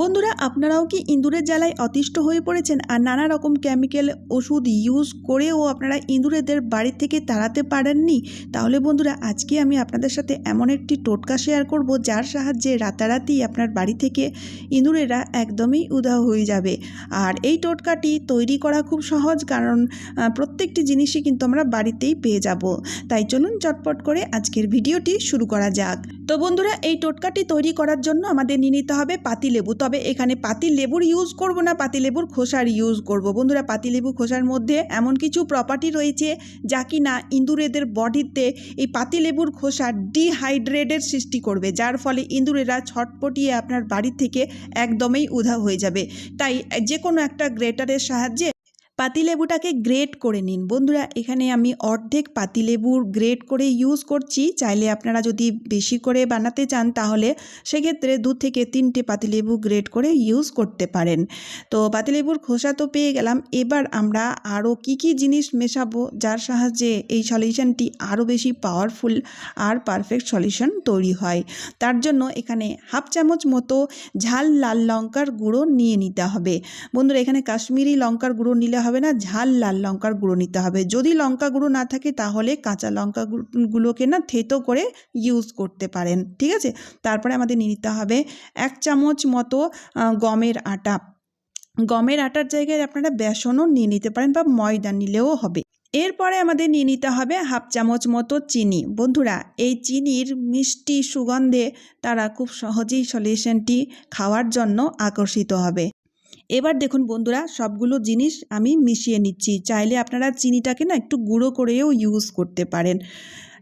বন্ধুরা, আপনারাও কি ইঁদুরের জ্বালায় অতিষ্ঠ হয়ে পড়েছেন? আর নানা রকম কেমিক্যাল ওষুধ ইউজ করেও আপনারা ইঁদুরেদের বাড়ি থেকে তাড়াতে পারেননি? তাহলে বন্ধুরা, আজকে আমি আপনাদের সাথে এমন একটি টোটকা শেয়ার করব, যার সাহায্যে রাতারাতি আপনার বাড়ি থেকে ইঁদুরেরা একদমই উধাও হয়ে যাবে। আর এই টোটকাটি তৈরি করা খুব সহজ, কারণ প্রত্যেকটি জিনিসই কিন্তু আমরা বাড়িতেই পেয়ে যাব। তাই চলুন চটপট করে আজকের ভিডিওটি শুরু করা যাক। তো বন্ধুরা, এই টোটকাটি তৈরি করার জন্য আমাদের নিয়ে নিতে হবে পাতিলেবু তবে এখানে পাতি লেবুর ইউজ করব না, পাতি লেবুর খোসার ইউজ করব। বন্ধুরা, পাতি লেবু খোসার মধ্যে এমন কিছু প্রপার্টি রয়েছে যা কি না ইঁদুরেদের বডিতে এই পাতি লেবুর খোসা ডিহাইড্রেটের সৃষ্টি করবে, যার ফলে ইঁদুরেরা ছটপটিয়ে আপনার বাড়ি থেকে একদমই উধাও হয়ে যাবে। তাই যে কোনো একটা গ্রেটারের সাহায্যে পাতিলেবুটাকে গ্রেট করে নিন। বন্ধুরা, এখানে আমি অর্ধেক পাতিলেবুর গ্রেট করে ইউজ করছি। চাইলে আপনারা যদি বেশি করে বানাতে চান, তাহলে সেক্ষেত্রে দু থেকে তিনটে পাতিলেবু গ্রেট করে ইউজ করতে পারেন। তো পাতিলেবুর খোসা তো পেয়ে গেলাম। এবার আমরা আরও কি কি জিনিস মেশাবো, যার সাহায্যে এই সলিউশনটি আরও বেশি পাওয়ারফুল আর পারফেক্ট সলিউশন তৈরি হয়। তার জন্য এখানে হাফ চামচ মতো ঝাল লাল লঙ্কার গুঁড়ো নিয়ে নিতে হবে। বন্ধুরা, এখানে কাশ্মীরি লঙ্কার গুঁড়ো নিলে হবে না, ঝাল লাল লঙ্কার গুঁড়ো নিতে হবে। যদি লঙ্কা গুঁড়ো না থাকে, তাহলে কাঁচা লঙ্কা গুলোকে না থেতো করে ইউজ করতে পারেন, ঠিক আছে? তারপরে আমাদের নিয়ে নিতে হবে এক চামচ মতো গমের আটা। গমের আটার জায়গায় আপনারা বেসনও নিয়ে নিতে পারেন বা ময়দা নিলেও হবে। এরপরে আমাদের নিয়ে নিতে হবে হাফ চামচ মতো চিনি। বন্ধুরা, এই চিনির মিষ্টি সুগন্ধে তারা খুব সহজেই সলিউশনটি খাওয়ার জন্য আকর্ষিত হবে। এবার দেখুন বন্ধুরা, সবগুলো জিনিস আমি মিশিয়ে নিচ্ছি। চাইলে আপনারা চিনিটাকে না একটু গুঁড়ো করেও ইউজ করতে পারেন।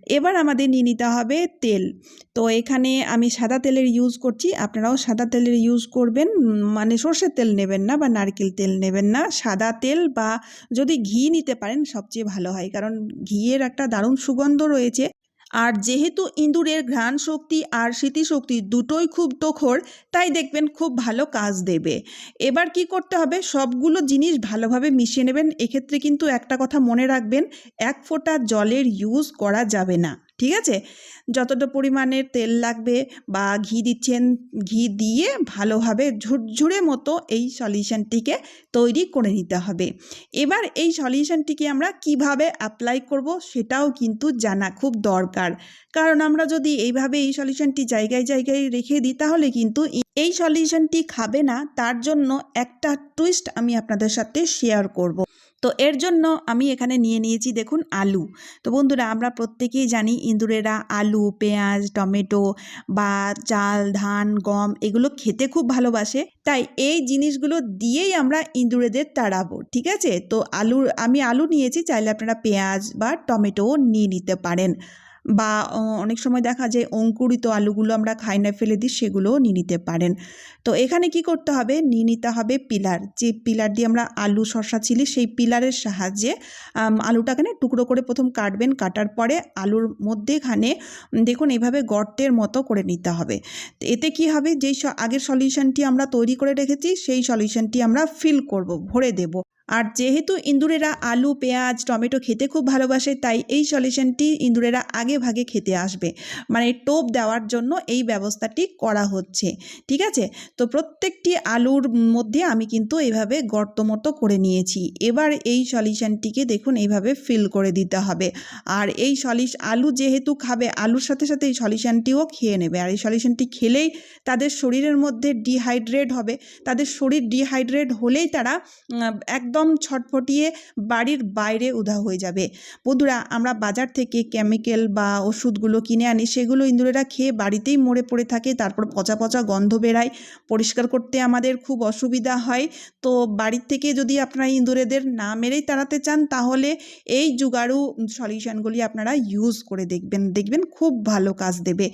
এবার আমাদের নিয়ে নিতে হবে তেল। তো এখানে আমি সাদা তেলের ইউজ করছি। আপনারাও সাদা তেলের ইউজ করবেন। মানে সর্ষের তেল নেবেন না বা নারকেল তেল নেবেন না। সাদা তেল বা যদি ঘি নিতে পারেন, সবচেয়ে ভালো হয়। কারণ ঘিয়ের একটা দারুণ সুগন্ধ রয়েছে। আর যেহেতু ইঁদুরের ঘ্রাণ শক্তি আর স্মৃতিশক্তি দুটোই খুব তোখর, তাই দেখবেন খুব ভালো কাজ দেবে। এবার কি করতে হবে? সবগুলো জিনিস ভালোভাবে মিশিয়ে নেবেন। এক্ষেত্রে কিন্তু একটা কথা মনে রাখবেন, এক ফোঁটা জলের ইউজ করা যাবে না। ঠিক আছে? যতটা পরিমাণের তেল লাগবে বা ঘি দিচ্ছেন, ঘি দিয়ে ভালোভাবে ঝুরঝুরে মতো এই সলিউশনটিকে তৈরি করে নিতে হবে। এবার এই সলিউশনটিকে আমরা কীভাবে অ্যাপ্লাই করব সেটাও কিন্তু জানা খুব দরকার। কারণ আমরা যদি এইভাবে এই সলিউশনটি জায়গায় জায়গায় রেখে দিই, তাহলে কিন্তু এই সলিউশনটি খাবে না। তার জন্য একটা টুইস্ট আমি আপনাদের সাথে শেয়ার করব। তো এর জন্য আমি এখানে নিয়ে নিয়েছি দেখুন আলু। তো বন্ধুরা, আমরা প্রত্যেকেই জানি ইঁদুরেরা আলু, পেঁয়াজ, টমেটো বা চাল, ধান, গম এগুলো খেতে খুব ভালোবাসে। তাই এই জিনিসগুলো দিয়েই আমরা ইঁদুরেদের তাড়াবো, ঠিক আছে? তো আলু আমি আলু নিয়েছি, চাইলে আপনারা পেঁয়াজ বা টমেটোও নিয়ে নিতে পারেন। বা অনেক সময় দেখা যায় অঙ্কুরিত আলুগুলো আমরা খাই না ফেলে দিই, সেগুলোও নিয়ে নিতে পারেন। তো এখানে কি করতে হবে? নিয়ে নিতে হবে পিলার। যে পিলার দিয়ে আমরা আলু শসা ছিলি সেই পিলারের সাহায্যে আলুটাকে না টুকরো করে প্রথম কাটবেন। কাটার পরে আলুর মধ্যেখানে দেখুন এইভাবে গর্তের মতো করে নিতে হবে। এতে কি হবে? যেই আগের সলিউশনটি আমরা তৈরি করে রেখেছি, সেই সলিউশনটি আমরা ফিল করব, ভরে দেব। আর যেহেতু ইঁদুরেরা আলু পেঁয়াজ টমেটো খেতে খুব ভালোবাসে তাই এই সলিউশনটি ইঁদুরেরা আগে ভাগে খেতে আসবে। মানে টোপ দেওয়ার জন্য এই ব্যবস্থাটি করা হচ্ছে। ঠিক আছে? তো প্রত্যেকটি আলুর মধ্যে আমি কিন্তু এইভাবে গর্ত মতো করে নিয়েছি। এবার এই সলিউশনটিকে দেখুন এইভাবে ফিল করে দিতে হবে। আর এই সলিউশ আলু যেহেতু খাবে আলুর সাথে সাথে এই সলিউশনটিও খেয়ে নেবে। আর এই সলিউশনটি খেলেই তাদের শরীরের মধ্যে ডিহাইড্রেট হবে। তাদের শরীর ডিহাইড্রেট হলেই তারা উম, একদম ছটফটিয়ে বাড়ির বাইরে উধা হয়ে যাবে। বন্ধুরা, আমরা বাজার থেকে কেমিক্যাল বা ওষুধগুলো কিনে আনি, সেগুলো ইঁদুরেরা খেয়ে বাড়িতেই মরে পড়ে থাকে। তারপর পচা পচা গন্ধ বেরায়। পরিষ্কার করতে আমাদের খুব অসুবিধা হয়। তো বাড়ির থেকে যদি আপনারা ইঁদুরেদের না মেরেই তাড়াতে চান, তাহলে এই জুগাড়ু সলিউশনগুলি আপনারা ইউজ করে দেখবেন। দেখবেন খুব ভালো কাজ দেবে।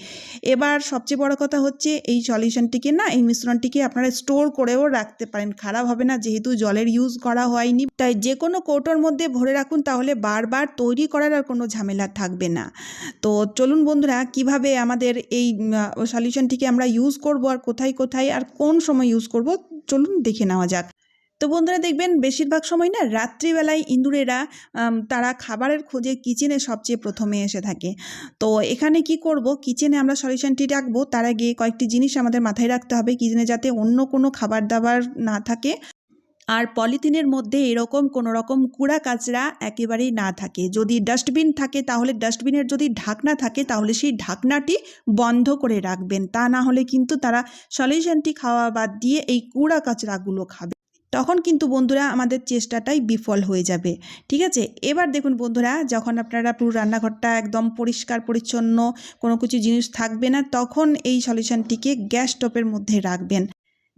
এবার সবচেয়ে বড় কথা হচ্ছে, এই সলিউশনটিকে না, এই মিশ্রণটিকে আপনারা স্টোর করেও রাখতে পারেন। খারাপ হবে না, যেহেতু জলের ইউজ করা হয়নি। তাই যে কোনো কৌটোর মধ্যে ভরে রাখুন, তাহলে বারবার তৈরি করার আর কোনো ঝামেলা থাকবে না। তো চলুন বন্ধুরা, কীভাবে আমাদের এই সলিউশনটিকে আমরা ইউজ করব আর কোথায় কোথায় আর কোন সময় ইউজ করব, চলুন দেখে নেওয়া যাক। তো বন্ধুরা, দেখবেন বেশিরভাগ সময় না রাত্রিবেলায় ইঁদুরেরা তারা খাবারের খোঁজে কিচেনে সবচেয়ে প্রথমে এসে থাকে। তো এখানে কি করব কিচেনে আমরা সলিউশনটি রাখব, তার আগে কয়েকটি জিনিস আমাদের মাথায় রাখতে হবে কিচেনে যাতে অন্য কোনো খাবার দাবার না থাকে। আর পলিথিনের মধ্যে এরকম কোনো রকম কুড়া কাচড়া একেবারেই না থাকে। যদি ডাস্টবিন থাকে, তাহলে ডাস্টবিনের যদি ঢাকনা থাকে, তাহলে সেই ঢাকনাটি বন্ধ করে রাখবেন। তা না হলে কিন্তু তারা সলিউশনটি খাওয়া বাদ দিয়ে এই কুড়া কাচড়াগুলো খাবে। তখন কিন্তু বন্ধুরা আমাদের চেষ্টাটাই বিফল হয়ে যাবে। ঠিক আছে? এবার দেখুন বন্ধুরা, যখন আপনারা পুরো রান্নাঘরটা একদম পরিষ্কার, পরিচ্ছন্ন কোনো কিছু জিনিস থাকবে না, তখন এই সলিউশনটিকে গ্যাস স্টোভের মধ্যে রাখবেন।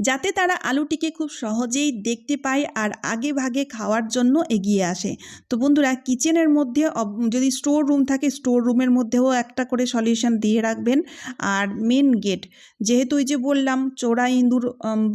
যাতে তারা আলুটিকে খুব সহজেই দেখতে পায় আর আগে ভাগে খাওয়ার জন্য এগিয়ে আসে। তো বন্ধুরা, কিচেনের মধ্যে যদি স্টোর রুম থাকে, স্টোর রুমের মধ্যেও একটা করে সলিউশন দিয়ে রাখবেন। আর মেন গেট, যেহেতু ওই যে বললাম, চোরা ইঁদুর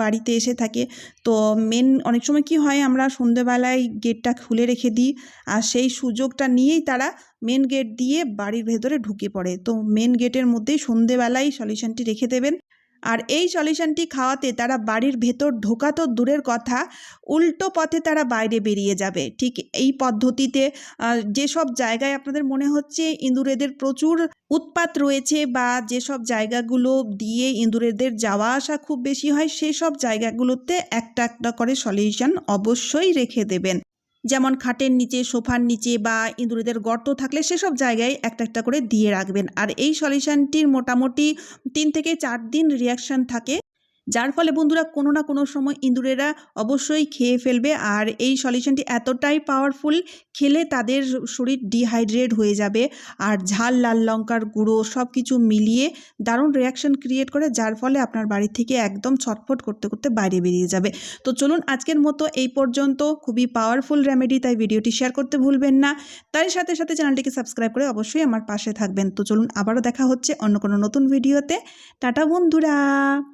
বাড়িতে এসে থাকে, তো মেন, অনেক সময় কি হয়, আমরা সন্ধেবেলায় গেটটা খুলে রেখে দিই আর সেই সুযোগটা নিয়েই তারা মেন গেট দিয়ে বাড়ির ভেতরে ঢুকে পড়ে। তো মেন গেটের মধ্যেই সন্ধেবেলায় সলিউশনটি রেখে দেবেন। আর এই সলিউশনটি খাওয়াতে তারা বাড়ির ভেতর ঢোকা তো দূরের কথা, উল্টো পথে তারা বাইরে বেরিয়ে যাবে। ঠিক এই পদ্ধতিতে যেসব জায়গায় আপনাদের মনে হচ্ছে ইঁদুরেদের প্রচুর উৎপাত রয়েছে বা যেসব জায়গাগুলো দিয়ে ইঁদুরেদের যাওয়া আসা খুব বেশি হয়, সেসব জায়গাগুলোতে একটা একটা করে সলিউশন অবশ্যই রেখে দেবেন। যেমন খাটের নিচে, সোফার নিচে বা ইঁদুরেদের গর্ত থাকলে সেসব জায়গায় একটা একটা করে দিয়ে রাখবেন। আর এই সলিউশনটির মোটামুটি তিন থেকে চার দিন রিয়াকশান থাকে। যার ফলে বন্ধুরা কোনো না কোনো সময় ইঁদুরেরা অবশ্যই খেয়ে ফেলবে আর এই সলিউশনটি এতটাই পাওয়ারফুল খেলে তাদের শরীর ডিহাইড্রেট হয়ে যাবে আর ঝাল, লাল লঙ্কার গুঁড়ো সব কিছু মিলিয়ে দারুণ রিয়াকশন ক্রিয়েট করে যার ফলে আপনার বাড়ি থেকে একদম ছটফট করতে করতে বাইরে বেরিয়ে যাবে। তো চলুন আজকের মতো এই পর্যন্ত। খুবই পাওয়ারফুল রেমেডি তাই ভিডিওটি শেয়ার করতে ভুলবেন না। তার সাথে সাথে চ্যানেলটিকে সাবস্ক্রাইব করে অবশ্যই আমার পাশে থাকবেন। তো চলুন আবারও দেখা হচ্ছে অন্য কোনো নতুন ভিডিওতে। টাটা বন্ধুরা!